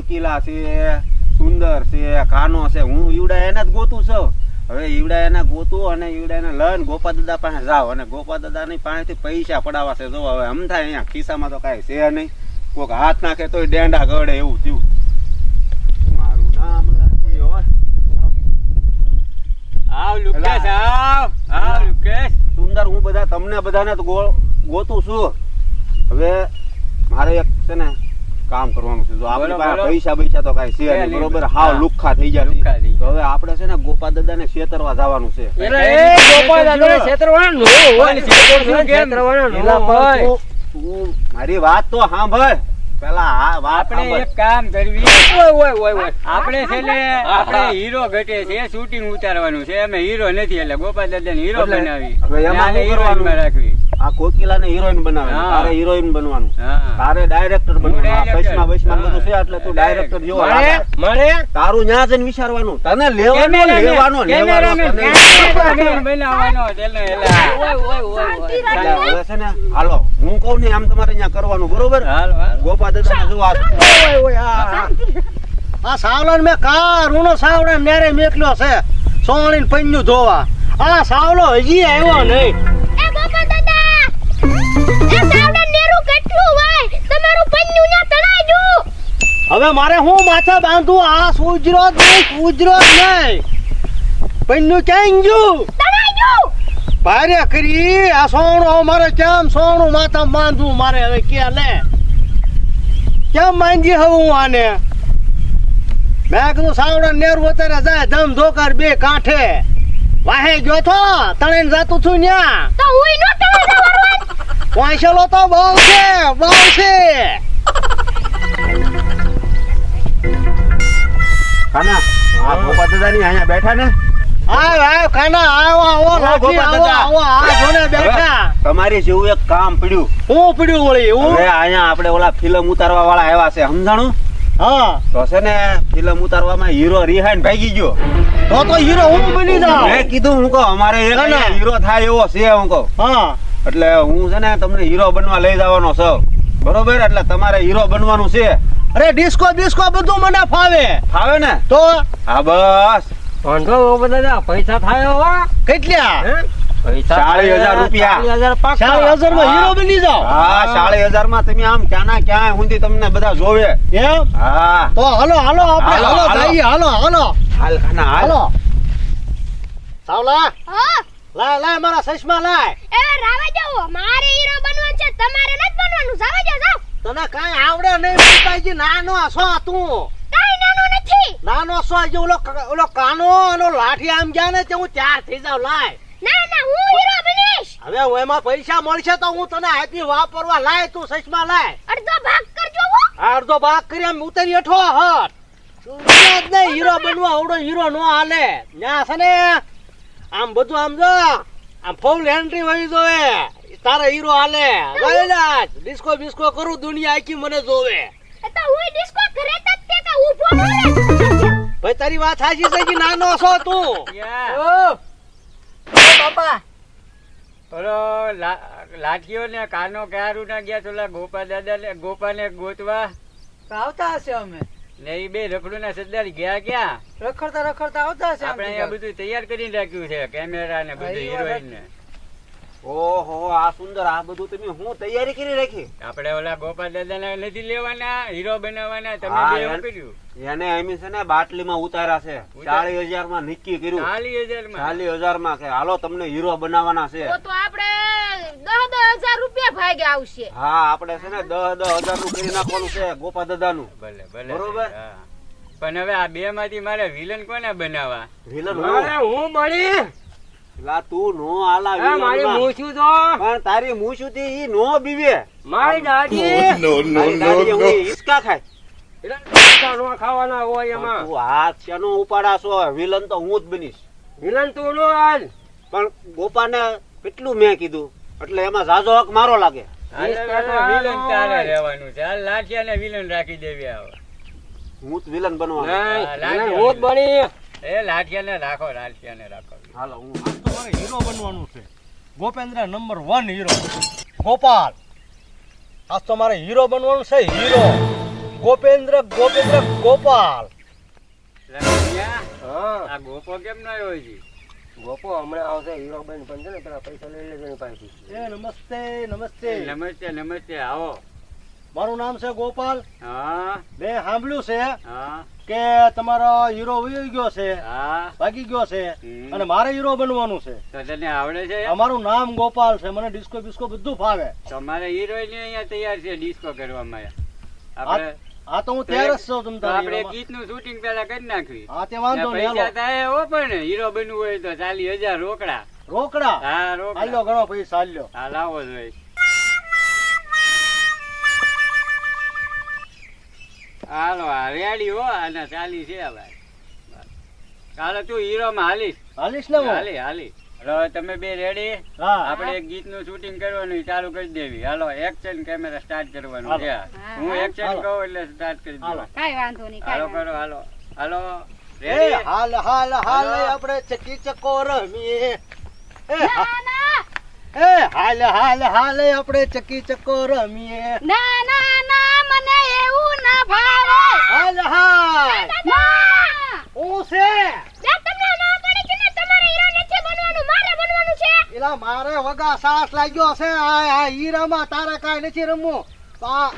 કોકિલા છે સુંદર છે ખાનો છે. હું ઈવડા એને જ ગોતું છું. હવે ઈવડા એને ગોતું અને ઈવડા એને લઈને ગોપા દાદા પાસે જાવ અને ગોપા દાદાની પાસેથી પૈસા પડાવવા છે. જો હવે આમ થાય અહીંયા ખિસ્સામાં તો કાંઈ છે નહીં. કોઈક હાથ નાખે તોય ડેંડા ગળે એવું થયું. મારું નામ. આવ લુકેશ આવ. આવ લુકેશ. સુંદર હું બધા તમને બધાને તો ગોતું છું. હવે મારે એક છે ને કામ કરવાનું છે. જો આપણી પાસે પૈસા પૈસા તો કાંઈ છે નહીં. બરોબર? હાવ હા. લુખ્ખા થઈ જાય તો હવે આપણે છે ને ગોપા દાદાને છેતરવા જવાનું છે. એટલે એ નો છેતરવાનું તું- મારી વાત તો સાંભળ. પેલા આપણે એક કામ કરવી. આપણે છે ને આપણે હીરો ઘટે છે શૂટિંગ ઉતારવાનું છે. અમે હીરો નથી એટલે ગોપાલ દાદા હીરો બનાવી. હવે એમાં રાખવી. આ કોકિલાને હિરોઈન બનાવે. તારે હિરોઈન બનવાનું. તારે ડાયરેક્ટર હું બનવાનું. પૈસા પૈસા બધું છે એટલે તું ડાયરેક્ટર જેવો મારે- તારું ન્યા જઈને વિચારવાનું. તને લેવાનો લેવાનો લેવાનો. છે ને હાલો. હું કહું ને આમ તમારે અહીંયા કરવાનું બરોબર. ગોપા દાદા જો વાત આ સાવલન મેં કા રૂનો સાવડા નેરે મેકલ્યો છે. સોણી પન્યું ધોવા આ સાવલો હજી આવ્યો નહીં. કેટલું હોય તમારું પન્નું ના દઉં હવે મારે હું માથે બાંધું? આ સુજરો જ નહીં સુજરો જ નહીં. પન્નું ક્યાં ગયું? દઉં ભારે કરી આ સોણું મારે કેમ સોણું માથા બાંધવું? મારે હવે કે લે? કેમ માંગી હવે હું આને? મેં કીધું સાવડા નેરું અત્યારે જાય ધમ ધોકર બે કાંઠે. વાહે ગયો તો તણે જાતું છું ન્યા. તો નો તો બહુ છે બહુ છે કાના આ અહીંયા બેઠા ને તમારી જેવું એક કામ પડ્યું હું પડ્યું વળી અહીંયા આપણે ઓલા ફિલ્મ ઉતારવા વાળા આવ્યા છે સમજાણું હા તો છે ને ફિલ્મ ઉતારવામાં હીરો રિહાઈન ભાગી ગયો તો તો હીરો હું બની જાઉં. મેં કીધું હું કહું અમારે. હીરો થાય એવો છે હું કહું. હા. એટલે હું છે ને તમને હીરો બનવા લઈ જવાનો છું. બરોબર? એટલે તમારે હીરો બનવાનું છે. અરે ડિસ્કો ડિસ્કો બધું મને ફાવે. ફાવે ને? તો? હા બસ. પૈસા થાય હો. કેટલા? હજાર રૂપિયા. હજારમાં હીરો બની જાવ હા ચાલીસ હજારમાં તમે આમ ક્યાં ક્યાં સુધી તમને બધા જોવે. એમ? હા. તો હાલો હાલો આપણે હાલો, હાલો હાલો. જઈએ હાલો હાલો. હાલ ખાના હાલો. સાવલા? હા. લાય લાય મારા સસમા લાય. એ રાવા જાવ મારે હીરો બનવાનું છે તમારે નથી બનવાનું. જાવા જાવ જાવ તને કાઈ આવડે નહીં પિતાજી નાનો છો તું. કાઈ નાનો નથી. નાનો છો જે ઓલો ઓલો કાનો ઓલો લાઠી આમ ગયા ને તે હું ચાર થઈ જાવ લાય. ના ના હું હીરો બનીશ. હવે હું એમાં પૈસા મળશે તો હું તને આપી વાપરવા લાય તું સસમા લાય. અડધો ભાગ કરજો હો. અડધો ભાગ કરી આમ ઉતરી હેઠો હટ. તું જ નહીં હીરો બનવા આવડો હીરો નો હાલે. ન્યા છે ને આમ બધું આમ જો આમ ફૂલ એન્ટ્રી હોઈ જોવે તારે હીરો હાલે. જોઈ લે ડિસ્કો બિસ્કો કરું દુનિયા આખી મને જોવે. એ તો હું ડિસ્કો કરે તો તે તો ઊભો રહે ભાઈ તારી વાત સાચી છે કે નાનો છો તું? યા. ઓલો લા- લાઠીઓ ને કાનો ક્યારું ના ગયા તો ગોપા દાદા ને ગોપા ને ગોતવા આવતા હશે અમે. ને એ બે રખડું ના સરદાર ગયા ક્યાં? રખડતા રખડતા આવતા છે આપણે અહીંયા બધું તૈયાર કરીને રાખ્યું છે કેમેરા ને બધું હિરોઈન ને. ઓહો આ સુંદર આ બધું તમે હું તૈયારી કરી રાખી? આપણે ઓલા ગોપાલ દાદા ને નથી લેવાના હીરો બનાવવાના તમે બે યાર. કર્યું એને એમી છે ને બાટલીમાં ઉતાર્યા છે. ચાલીસ હજારમાં નક્કી કર્યું. ચાલીસ હજારમાં ચાલીસ હજારમાં કે હાલો તમને હીરો બનાવવાના છે. તો તો આપણે દસ દસ હજાર રૂપિયા ભાગે આવશે. હા આપણે છે ને દસ દસ હજારનું કરી નાખવાનું છે ગોપા દાદા નું ભલે ભલે બરોબર. પણ હવે આ બે માંથી મારે વિલન કોને બનાવવા? વિલન હું? લા તું નો આલા મારી મૂછું તો. પણ તારી મૂછું થી ઈ નો બીવે. મારી દાદી. તારી દાદી હું હિસકા ખાય. નો ખાવાના હોય એમાં. તું હાથ શેનો ઉપાડા છો? વિલન તો હું જ બનીશ. વિલન તું નો હાલ. પણ ગોપાને કેટલું મેં કીધું? એટલે એમાં ઝાઝો હક મારો લાગે. વિલન તારે રહેવાનું છે. હાલ લાઠિયા ને વિલન રાખી દેવી આવે હું જ વિલન બનવાનો હા. એ લાઠિયા ને રાખો લાઠિયા ને રાખો. હાલો હું તમારે હીરો બનવાનું છે. Gopendra number one hero. Gopal. આજ તો મારે હીરો બનવાનું છે હીરો. ગોપેન્દ્ર ગોપેન્દ્ર ગોપાલ. આ ગોપો કેમ ના આવ્યો હજી? ગોપો હમણાં આવશે હીરોબેન પણ છે ને પેલા પૈસા લઈ લેજો પાસેથી. એ નમસ્તે નમસ્તે. નમસ્તે નમસ્તે આવો. મારું નામ છે ગોપાલ. હા. મેં સાંભળ્યું છે હા. કે તમારો હીરો વહી ગયો છે હા. ભાગી ગયો છે અને મારે હીરો બનવાનું છે. તો તને આવડે છે? અમારું નામ ગોપાલ છે મને ડિસ્કો બિસ્કો બધું ફાવે. તમારે હીરો અહીંયા તૈયાર છે ડિસ્કો કરવામાં. આપણે આ તો હું તૈયાર જ છું તમ આપણે ગીતનું શૂટિંગ પેલા કરી નાખ્યું હા તે વાંધો નહીં પૈસા. થાય હો પણ હીરો બનવું હોય તો ચાલી હજાર રોકડા. રોકડા? હા હાલ્યો ઘણો પૈસા હાલ્યો. હા લાવો જોઈએ હાલો રેડી હો અને ચાલી છે હવે કાલે તું હીરો માં હાલીશ. હાલીશ ને હાલી હાલી. હવે તમે બે રેડી હા. આપણે એક ગીતનું શૂટિંગ કરવાનું ચાલુ કરી દેવી. હાલો એક્શન કેમેરા સ્ટાર્ટ કરવાનું છે. હું એક્શન. કહું એટલે સ્ટાર્ટ કરી. દઉં કઈ વાંધો નહીં હાલો કરો હાલો. હાલો રેડી હાલ હાલ હાલ. આપણે ચકી ચકો રમીએ. એ ના ના. હાલ હાલ હાલ આપણે ચકી ચકો રમીએ. ના ના ના મને એવું ના ભાવે હાલ હાલ ના હું છે બે તમને ના પડી છે ને તમારે હીરો નથી બનવાનું મારે બનવાનું મારે વગા સાસ લાગ્યો છે. આ હીરામાં તારે કાંઈ નથી રમવું. આ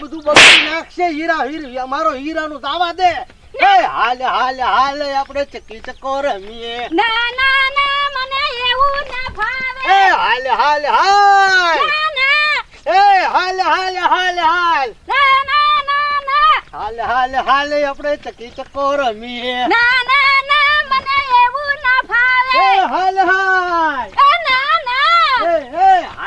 બધું બગડી નાખશે હીરા. હીર મારો હીરાનું દાવા દે. હાલે હાલે હાલ આપણે ચકી ચકો રમીએ. ના ના ના મને એવું ના એ ભાવે હાલ હાલ. હાલ એ હાલે હાલે હાલે હાલ. ના ના ના ના. હાલ હાલ હાલ આપણે ચકી ચકો રમીએ. ના ના ના મને એવું ના ભાવે. હાલ હાલ.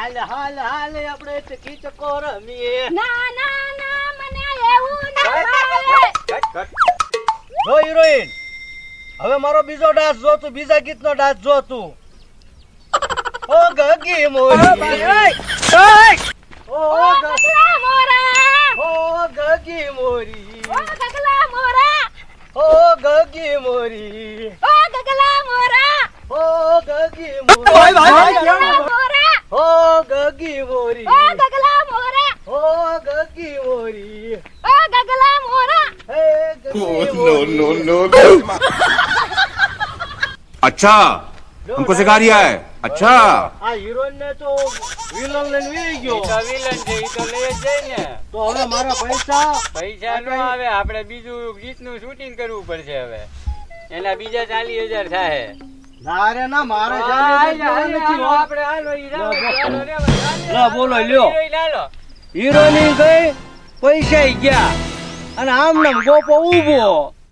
હાલ હાલ હાલ આપણે ચકી ચકો રમીએ. ના ના ના મને એવું ના ભાવે. જો હિરોઈન હવે મારો બીજો ડાન્સ જો તું બીજા ગીતનો ડાન્સ જો તું. ઓ ગગી મોરી. ઓ ઓ ગ- ગગલા મોરા. ઓ ગગી મોરી. ઓ ગગલા મોરા. ઓ ગગી મોરી. ઓ ગગલા મોરા. ઓ ગગી મોરી. ગગલા મોરા. ઓ ગગી મોરી ઓ ગગલા મોરા ઓ ગગી મોરી ઓ ગગલા મોરા હે ગગી મોરી अच्छा જો हमको सिखा रिया है अच्छा આ હિરોઈન ને તો વિલન લઈને વી ઈ ગયો તો વિલન છે ઈ તો લઈ જ જાય ને તો હવે મારા પૈસા પૈસા નો આવે આપણે બીજું ગીતનું શૂટિંગ કરવું પડશે હવે એના બીજા ચાલીસ હજાર થાય ના રે ના મારે આપણે બોલો, લ્યો. હીરોની ગઈ પૈસા ગયા. અને આમ નામ ગોપો ઊભો